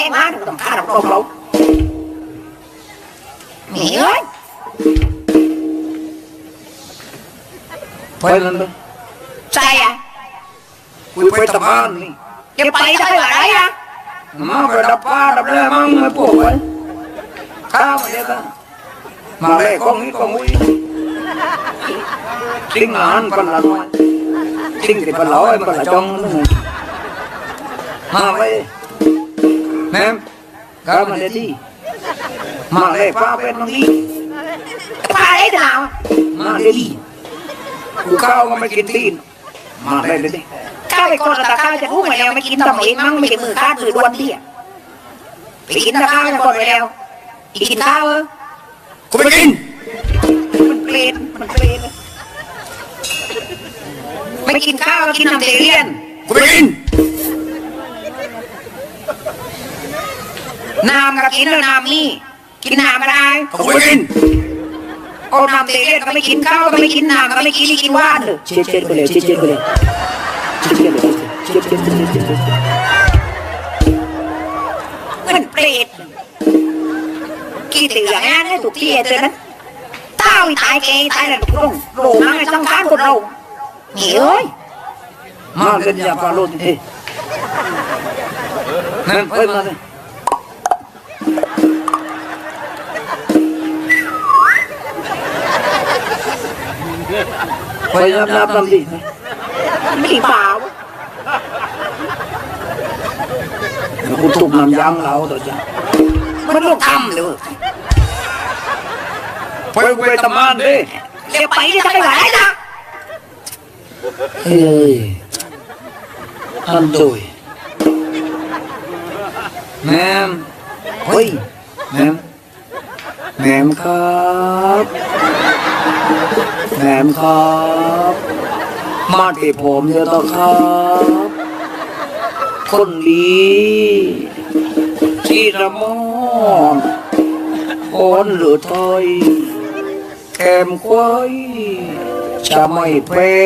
ล่มาต้องฆ่าเราเราหนีเอ้ยไปนั่นเลยใจอะคุยไปตะบ้านนี่จะไปได้อะไรอะมาไปดับป้าดับเลยมั่งไม่ปวดไว้ข้าวมาเด็กมาเลยกองนี้กองอุ้ยทิ้งงานปันละน้อยทิ้งที่ปันร้อยปันละจงนั่นไงมาไปแม่ข้าวมาเด็ที่มาเลยป้าเป็นบางทีไปได้เปล่ามาเด็ที่กูข้าวก็ไม่กินตีนมาเลยเลยดิข้าวไปก่อนแต่ข้าวจะพูดมาแล้วไม่กินต่อเองมั่งไม่ใช่มือข้ามือด้วนที่ไปกินแต่ข้าวจะก่อนไปแล้วกินข้าวเออกูไม่กินมันเปลี่ยนมันเปลี่ยนไม่กินข้าวกินน้ำเรียนกูไม่กิน น้ำก็กินแล้วน้ำนี่กินน้ำก็ได้กูไม่กินเอาน้ำเรียนก็ไม่กินข้าวก็ไม่กินน้ำก็ไม่กินนี่กินว่านเลยเช็ดเช็ดไปเลยเช็ดเช็ดไปเลยเช็ดเช็ดไปเลยเช็ดเช็ดเช็ดเช็ดเช็ดมันเปรตกี่เตืองั้นให้ถูกที่เตือนนั้นเต้าตายเกยตายแล้วลงลงมาไม่ต้องการคนเราเหนียวมาเล่นยาปลาโลดเฮ้นั่นไปมาเลย ไปรับรับรับดิไม่ดีเปล่ากูตุกน้ำยางเราตัวจ้ะมันลูกทำเลยไปกูไปทำงานดิเดี๋ยวไปจะไปไหนนะเฮ้ยอันตุยแม่มเฮ้ยแม่มแม่มครับ แม่มครับมาที่ผมเดี๋ยวต่อครับ คนดีที่ระมอนโอนหรือถอยแคมควายจะไม่เป็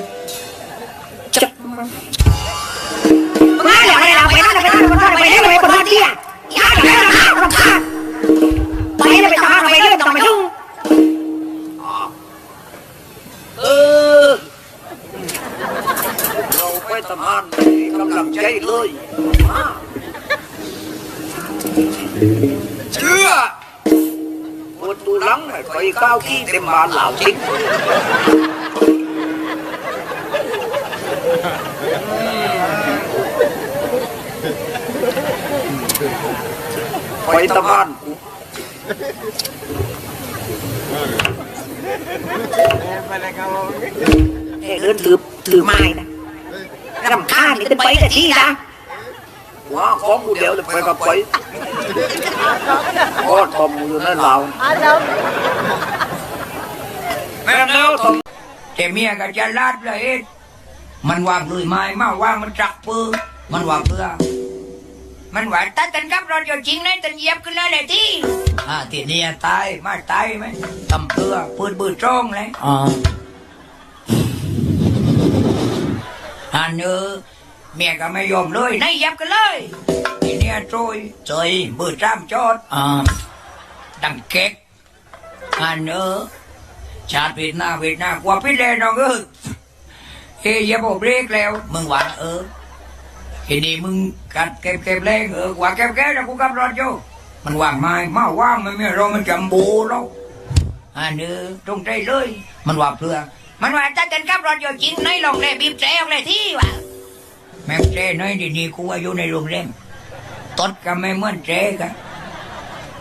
ดจะมาอย่าไรเราไปนั่นไปนั่นไปนั่นไปนั่นไปคนเดียวย่าอย่างไรเราข้าว เชื่อปวดตูหลังให้ไปก้าวขี้เต็มบานเหล่าจริงไปทำงานกูเดินถือถือไม้นะรำคาญนี่จะไปกับที่นะว้าของกูเดียวเลยไปกับไป ก็ทอมอยู่นั่นเราแม่แล้วทอมแต่เมียก็จะลาดเลยมันวางเลยไม้มาว่างมันจักปืนมันวางเพื่อ มันว่าตัดกันกับรถอยู่จริงนะตันเหยียบขึ้นเลยเลยที่อ่าทีนี้ตายมาตายไหมทำเพื่อปืนปืนจ้องเลยอ่าอันเออเมียก็ไม่ยอมเลยนายเหยียบกันเลย ทีนี้โจยเจยมือจามจอดอ่าดังเก๊กอันเออชาติเวียดนามเวียดนามกว่าพี่เลน้องเออเฮ้ยอย่าบอกเบรกแล้วมึงว่าเออทีนี้มึงกัดเก็บเก็บแรงเออว่าเก็บแก้วกูกับรถอยู่มันว่างไม้มาว่างมันไม่รอมันจำบูแล้วอันเออตรงใจเลย มันว่าเพื่อมันว่าถ้ากันกับรถอยู่จริงในโรงแรมบีบแจงเลยที่ว่าแม่งแจน้อยดีนี่กูอายุในโรงแรม ตดก็ไม่เหมือนแจกัน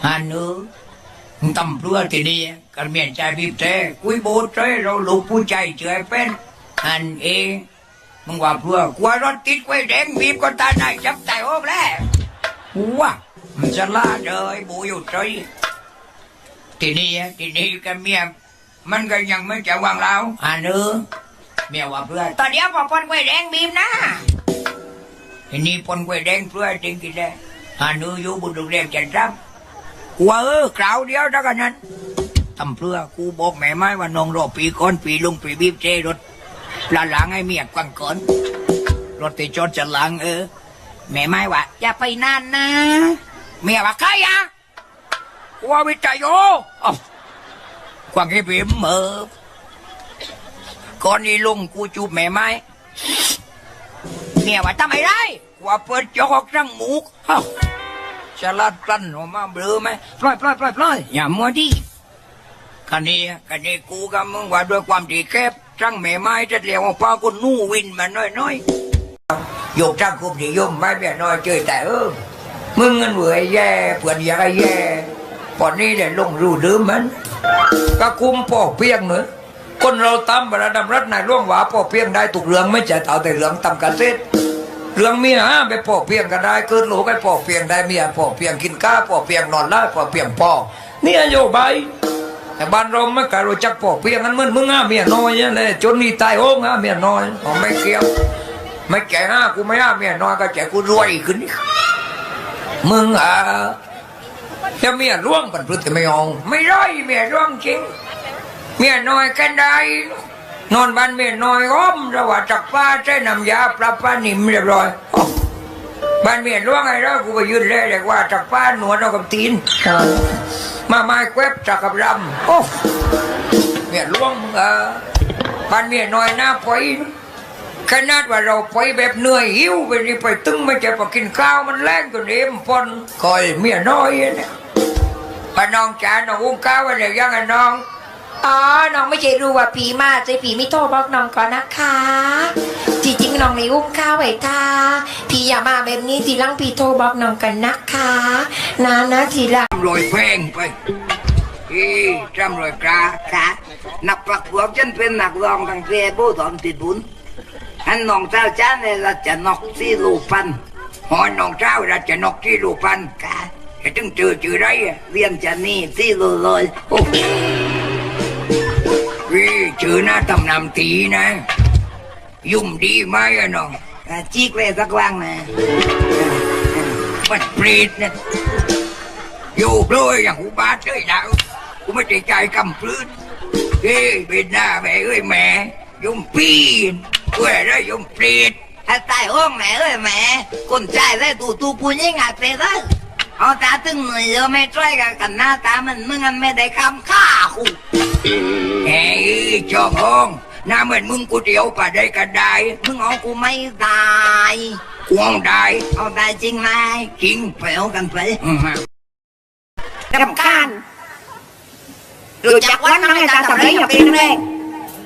อันเออตำรวจที่นี่กันเมียนใจบีบแต่กุยโบใจเราลูกผู้ใจเฉยเป็นอันเองมึงว่าเพื่อกลัวรถติดไว้แดงบีบก็ตาไหนจับใจโอ้แล้วว้ามันจะลาเลยบูอยู่ใจที่นี่ที่นี่กันเมียมันก็ยังไม่จะวางเราอันเออเมียว่าเพื่อตอนเดียวพอปนไว้แดงบีบนะ ทีนี้ปนไว้แดงเพื่อจริงกินได้อันเอออยู่บนโรงแรมจันทร์กูว่าเออคราวเดียวเท่ากันนั้นทำเพื่อกูบอกแม่ไม้ว่าน้องรอปีก่อนปีลุงปีบีบเจรถปลาหลังให้เมียกวังก่อนรถติดจอดจะหลังเออ แม่ไม่ว่าอย่าไปนานนะ เมียว่าใครอะว่าวิจัยโยอ้าวกวางให้พิมเออก่อนนี้ลุงกูจูบแม่ไม้ เมียว่าทำไมได้ว่าเปิดจอกรังหมูกอ้าวฉลาดกลั้นออกมาเบลอไหมปล่อยปล่อยปล่อยปล่อยอย่ามัวดิคันนี้คันนี้กูกับมึงว่าด้วยความที่แคบจังแม่ไม้จะเรียกว่าพาคนนู่วินมาน้อยๆยกจ้างคุมนิยมไม่เบียน้อยเจอแต่เออมึงเงินเหวยแย่เพื่อนอยากให้แย่ปอนนี้เดี๋ยวลงรูดืมมันก็คุมปอกเพียงเนอะคนเราตำบรรดำรัฐนายล่วงหวาปอกเพียงได้ถูกเรื่องไม่ใช่เอาแต่เรื่องตำกันเส็ เรื่องเมียฮะไปปอกเพียงกันได้เกิดลูกไปปอกเพียงได้เมียปอกเพียงกินข้าวปอกเพียงนอนไล่ปอกเพียงปอกนี่ยโยบายแต่บ้านเราไม่การู้จักปอกเพียงกันเหมือนมึงอะเมียน้อยเนี่ยเลยจนนี่ตายโอ้งอะเมียน้อยผมไม่เกี่ยวไม่แก่ห้ากูไม่ห้าเมียน้อยก็แก่กูรวยขึ้นมึงอะจะเมียร่วงกันพฤติไม่เอาไม่ร้อยเมียร่วงจริงเมียน้อยกันได้ นอนบ้านเมียน้อยอ้อมระหว่าจักป้าใช้น้ำยาปลาปลานิ่มเรียบร้อยบ้านเมียร่วงไอ้เรากูไปยืนเลยเลยว่าจักป้าหนวดเอากับตีนมาไม้แควบจักกับรำโอ้เมียร่วงเออบ้านเมียน้อยหน้าปอยขนาดว่าเราไปแบบเหนื่อยหิวไปนี่ไปตึงไม่ใช่ไปกินข้าวมันแรงตัวนี้มันพอนคอยเมียน้อยเนี่ยพน้องจ๋าน้องอุ้มข้าวไว้เลยยังไงน้อง อ๋อน้องไม่ใช่รู้ว่าผีมาใจผีไม่โทรบอกน้องก่อนนะคะจริงๆน้องในอุ้มข้าวไว้ค่ะผีอย่ามาแบบนี้ทีหลังผีโทรบอกน้องกันนะคะนะนะทีหลังจำรวยแพงไปอีจำรวยกราค่ะนักประกวฉันเป็นนักร้องตั้งแต่โบตอนติดบุญอันน้องเจ้าจ้าเนี่ยเราจะนอกสี่ลูกพันหอน้องเจ้าเราจะนกที่ลูกพันค่ะจะจึงเจอจือไรเรียนจะนี่สี่ลูกเลยโอ้ โหวิจือหน้าตำนำตีนะ ยุ่มดีไหมอะน้องอะจีกเลยสักว่างนะมันเปรตเนี่ยอยู่ด้วยอย่างกูบาดเลยนะกูไม่ใจใจกำพื้นเฮ้ยเป็นหน้าแม่เอ้ยแม่ยมปีนเว้ยได้ยมเปรตถ้าตายห้องแม่เอ้ยแม่คนใจได้ตูตูปูยิ่งอาจไปได้ เอาตาตึงหน่อยเยอะไม่ช่วยกันกันหน้าตามันมึงอันไม่ได้คำฆ่าคู่เฮ้ยจองห้องหน้าเหมือนมึงกูเดียวปะได้กันได้ มึงเอากูไม่ตายกวงได้เอาได้จริงไหมจริงไปเอากันไปอืมฮะรำคาญรู้จักวันน้องไอย่าเป็นแรงไม่เคยแม่กาเติมโลกิปีแล้วมึงไม่เจอรวยอกินมึงไม่เจอเกิดเยอะเชี่ยกูทำได้เคยได้บึงบารมีพวกตะกี้เราไปแต่โอ้แล้วเป็นหน้าที่เลปีปีไม่ใช่อีเดีย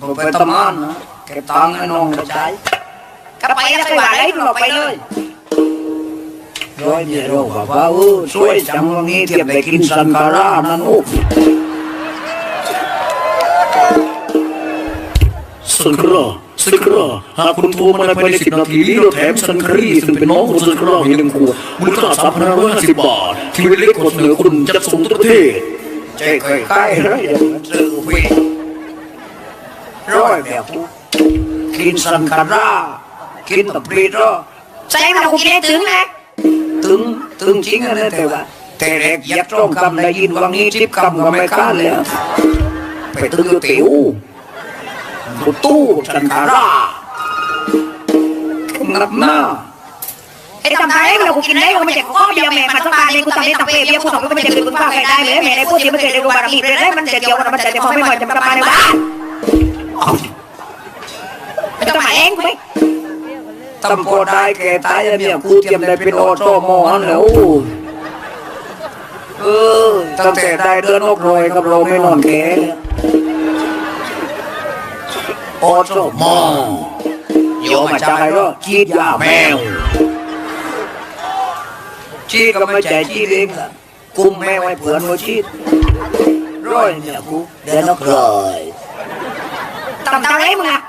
ผมไปทำงานนะเก็บตังค์ให้น้องไปใช้ก็ไปแล้วไปว่าอะไรดูออกไปเลยร้อยเมียเราบอกว่าเออช่วยจังวันนี้เทียบได้กินสันคารานั่นโอ้สันคาราสันคาราหากคุณโทรมาในภายในสิบนาทีนี้เราแถมสันคารีซึ่งเป็นน้องของสันคาราอีกหนึ่งขวดมูลค่าสามพันห้าร้อยห้าสิบบาท ที่เป็นเล็กกว่าเสนอคุณจัดส่งทั่วประเทศใจเคยใกล้เลยอย่างนั้นซื้อไป ร้อยแบบกูกินสันคารากินตับปลีดรอใส่มากูกินได้ถึงนะถึงถึงจริงอะนะแต่ว่าแต่แรกยัดร่องคำได้ยินวังนี้ทิพคำก็ไม่กล้าเลยอะไปตึงอยู่ติ๋วกูตู้สันคารางับหน้าไอ้ทำไมเรากูกินได้กูไม่ใช่ข้อเดียวแม่มันต้องการเองกูทำได้ตั้งเปียกูสองกูไม่ใช่กูข้าวใครได้เลยแม่ในพวกที่มันเกิดในรูบารมีเลยมันจะเกี่ยวกับมันจะเดี๋ยวพอไม่หมดจะกลับมาในบ้าน ตำพอได้แก่ตายเนี่ยกูเตรียมได้เป็นออโต้มอนั่นแล้วเออตั้งแต่ได้เดือนกรอยกับเราไม่นอนแก่ออโต้มอโยมาจากไหนก็ชีดยาแมวชีดก็ไม่ใจชีดเองละกุมแม่ไว้เผื่อนว่าชีดร้อยเนี่ยกูเดินนกเลยทำทำไรมึงอะ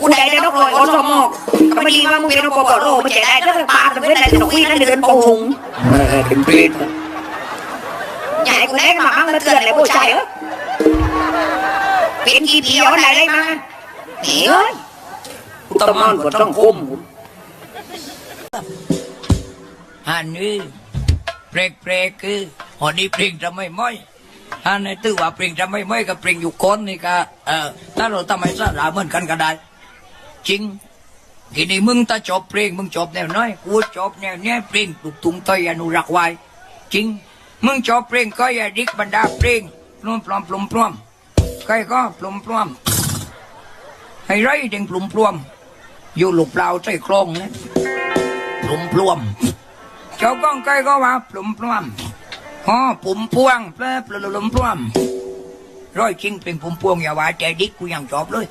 กูได้ได้นกลอยโอสมอกก็ไม่ดีว่ามึงเป็นนกกอโลมันจะได้ถ้าปลาเป็นได้นกวิ่งนั่นเดินโปูหงเป็นปรีดใหญ่กูได้มาบ้างมาเตือนเลยผู้ชายเออเป็นกี่ปีอาไหนได้มาเฮ้ยตะมันก็ต้องคมอันนี้เปรกเปรกคือหอนี้เปล่งจะไม่ไม้อันนี้ตื้อว่าเปล่งจะไม่ไหม้กับเปล่งอยู่คนนี่ก็เออถ้าเราทำให้สระเหมือนกันก็ได้ จริงทีนี้มึงถ้าจบเพลงมึงจบแนวน้อยกูจบแนวเนี้ยเพลงลุกตุงต้อยอนุรักษ์ไว้จริง มึงจบเพลงก็อย่าดิกบรรดาเพลงปลุมปลอมปลุมปลอมใครก็ปลุมปลอมให้ไรเด้งปลุมปลอมอยู่หลูกเปล่าใจคลองนะปลุมปลอมเจ้าก้องใครก็ว่าปลุมปลอมอ๋อปุ่มพวงแปลปลุมปลอมร้อยจริงเป็นปุ่มพวงอย่าว่าใจดิกกูยังจบเลย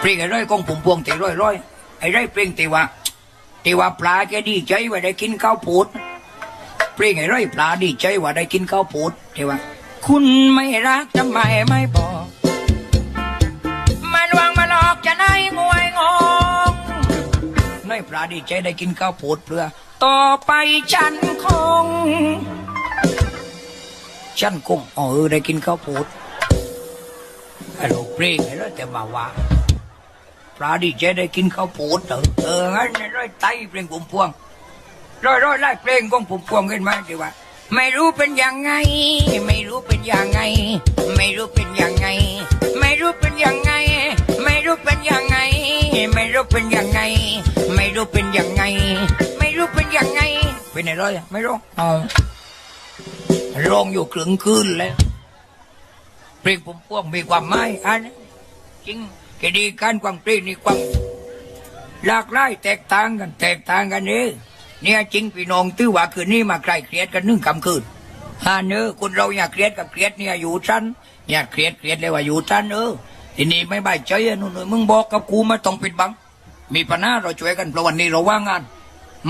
เพลงไอ้ร้อยกองผมพวงตีร้อยร้อยไอ้ร้อยเพลงตีว่าตีว่าปลาแกดีใจว่าได้กินข้าวปูดเพลงไอ้ร้อยปลาดีใจว่าได้กินข้าวปูดตีว่า คุณไม่รักทำไมไม่บอกมันวางมาหลอกจะได้งวยงงน้อยปลาดีใจได้กินข้าวปูดเพื่อ ต่อไปฉันคงฉันคงเออได้กินข้าวปูดไอ้ลูกเพลงไอ้ร้อยแต่มาว่า ปลาดีเจได้กินข้าวปูดเหรอเอองั้นร้อยไตเพลงผมพวงร้อยร้อยไล่เพลงของผมพวงขึ้นมาดีว่า ไม่รู้เป็นยังไง ไม่รู้เป็นยังไง ไม่รู้เป็นยังไง ไม่รู้เป็นยังไง ไม่รู้เป็นยังไง ไม่รู้เป็นยังไง ไม่รู้เป็นยังไง ไม่รู้เป็นยังไง เป็นอะไรอะไม่รู้อ๋อร้องอยู่ครึ่งคืนแล้วเพลงผมพวงมีความหมายอันนี้จริง คดีการความเพลงนี่ความหลากหลายแตกต่างกัน แตกต่างกันนี่เนี่ยจริงพี่น้องตื้อว่าคืนนี้มาใครเครียดกันนึ่งคำคืนฮาเนอคนเราอยากเครียดกับเครียดเนี่ยอยู่ชั้นอยากเครียดเครียดเลยว่าอยู่ชั้นเออทีนี้ไม่ใบายใจอะนู่นมึงบอกกับกูไม่ต้องปิดบัง มีปัญหาเราช่วยกันเพราะวันนี้เราว่างงาน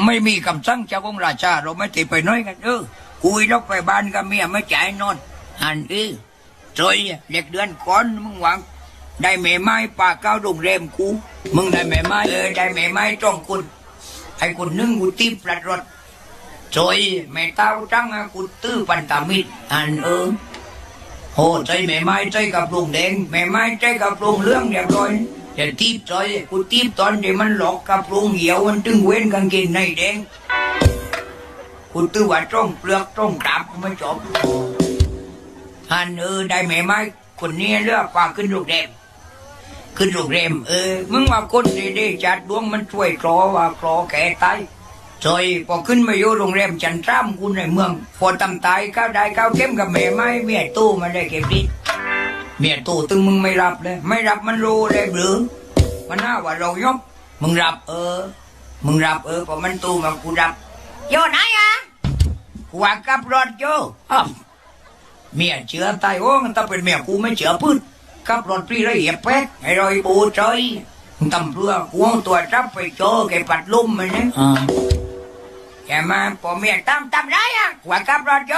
ไม่มีคำสั่งจากองค์ราชา เราไม่ติดไปน้อยกันเออคุยลกไปบ้านกับเมียไม่จ่ายนอนอันเออจอยเด็กเดือนก่อนมึงหวัง ได้แม่ไม้ป่าเก้าโรงแรมกูมึงได้แม่ไม้เออได้แม่ไม้จ้องคุณไอ้คนนึงกูตีปลัดรถจอยแม่เต้าจังอะกูตื้อปันตามิดอันเออโหใจแม่ไม้ใจกับลุงแดงแม่ไม้ใจกับลุงเรื่องเรียบร้อยแต่ตีบจอยกูตีบตอนที่มันหลอกกับลุงเหี่ยวมันตึงเว้นกางเกงในแดงกูตื้อว่าจ้องเปลือกจ้องกราบกูไม่จบอันเออได้แม่ไม้คนนี้เลือกป่าขึ้นลูกแดง ขึ้นโรงแรมเออ มึงว่าคนดีๆจัดดวงมันช่วยคลอว่าคลอแก่ตายจอยพอขึ้นมาอยู่โรงแรมจันทรามกูในเมือง พอตำตายก้าวได้ก้าวเข้มกับแม่ไม้เมียตู้มาได้เก็บดิเมียตู้ตึงมึงไม่รับเลย ไม่รับมันรู้เลยหรือมันน่าว่าเรายกมึงรับเออ มึงรับเออพอมันตู้มากูรับโยไหนอะกูว่ากับรถโยอ้าวเมียเชื่อตายโอ้มันถ้าเป็นเมียกูไม่เชื่อพื้น ขับรถพี่ละเอียดแป๊กให้รอยปูใจตำเพื่อกูเอาตัวจับไปโจแกปัดลุ่มมันนะแกมาพอเมียตามตามได้อะว่าขับรถโจ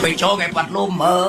ไปโจแกปัดลุ่มเออ